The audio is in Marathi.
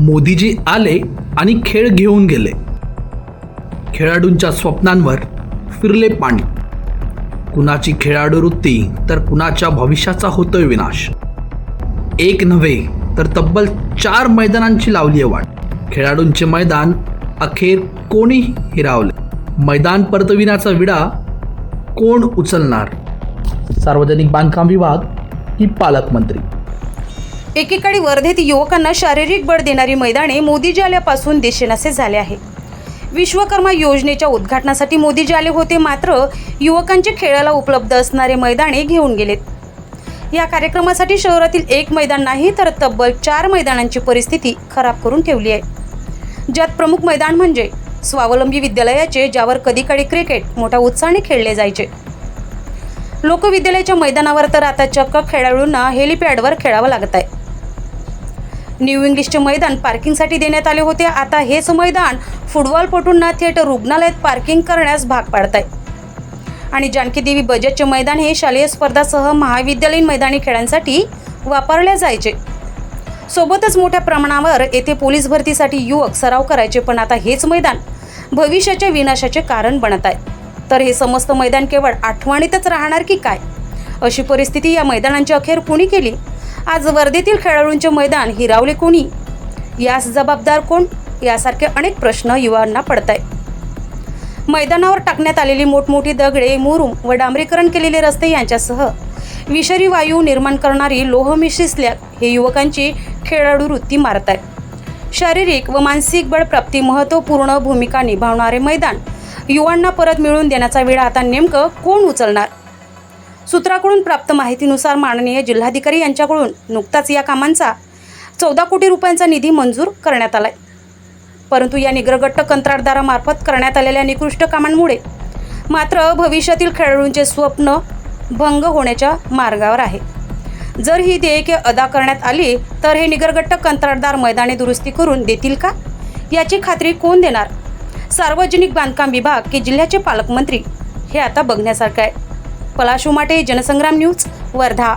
मोदीजी आले आणि खेळ घेऊन गेले. खेळाडूंच्या स्वप्नांवर फिरले पाणी. कुणाची खेळाडू वृत्ती तर कुणाच्या भविष्याचा होतोय विनाश. एक नव्हे तर तब्बल चार मैदानांची लावली आहे वाट. खेळाडूंचे मैदान अखेर कोणी हिरावले. मैदान परतविण्याचा विडा कोण उचलणार? सार्वजनिक बांधकाम विभाग की पालकमंत्री? एकीकडे वर्धेत युवकांना शारीरिक बळ देणारी मैदाने मोदीजी आल्यापासून दिशेनासे झाले आहे. विश्वकर्मा योजनेच्या उद्घाटनासाठी मोदीजी आले होते मात्र युवकांचे खेळाला उपलब्ध असणारे मैदाने घेऊन गेलेत. या कार्यक्रमासाठी शहरातील एक मैदान नाही तर तब्बल चार मैदानांची परिस्थिती खराब करून ठेवली आहे. ज्यात प्रमुख मैदान म्हणजे स्वावलंबी विद्यालयाचे ज्यावर कधीकडे क्रिकेट मोठ्या उत्साहाने खेळले जायचे. लोकविद्यालयाच्या मैदानावर तर आता चक्क खेळाडूंना हेलिपॅडवर खेळावं लागत आहे. न्यू इंग्लिशचे मैदान पार्किंगसाठी देण्यात आले होते. आता हेच मैदान फुटबॉलपटूंना थेट रुग्णालयात पार्किंग करण्यास भाग पाडत आहे आणि जानकी देवी बजेटचे मैदान हे शालेय स्पर्धासह महाविद्यालयीन मैदानी खेळांसाठी वापरले जायचे. सोबतच मोठ्या प्रमाणावर येथे पोलीस भरतीसाठी युवक सराव करायचे पण आता हेच मैदान भविष्याच्या विनाशाचे कारण बनत आहे. तर हे समस्त मैदान केवळ आठवणीतच राहणार की काय? अशी परिस्थिती या मैदानांची अखेर कुणी केली? आज वर्धेतील खेळाडूंचे मैदान हिरावले कोणी? यास जबाबदार कोण? यासारखे अनेक प्रश्न युवांना पडत आहे मैदानावर टाकण्यात आलेली मोठमोठी दगडे मुरुम व डांबरीकरण केलेले रस्ते यांच्यासह विषारी वायू निर्माण करणारी लोहमिश्री स्लॅग हे युवकांची खेळाडू वृत्ती मारत आहे शारीरिक व मानसिक बळप्राप्ती महत्त्वपूर्ण भूमिका निभावणारे मैदान युवांना परत मिळवून देण्याचा वेळा आता नेमकं कोण उचलणार? सूत्राकडून प्राप्त माहितीनुसार माननीय जिल्हाधिकारी यांच्याकडून नुकताच या कामांचा चौदा कोटी रुपयांचा निधी मंजूर करण्यात आलाय. परंतु या निग्रगट्ट कंत्राटदारामार्फत करण्यात आलेल्या निकृष्ट कामांमुळे मात्र भविष्यातील खेळाडूंचे स्वप्न भंग होण्याच्या मार्गावर आहे. जर ही देयके अदा करण्यात आली तर हे निगरगट्ट कंत्राटदार मैदाने दुरुस्ती करून देतील का? याची खात्री कोण देणार? सार्वजनिक बांधकाम विभाग की जिल्ह्याचे पालकमंत्री हे आता बघण्यासारखं आहे पलाश उमाटे जनसंग्राम न्यूज वर्धा.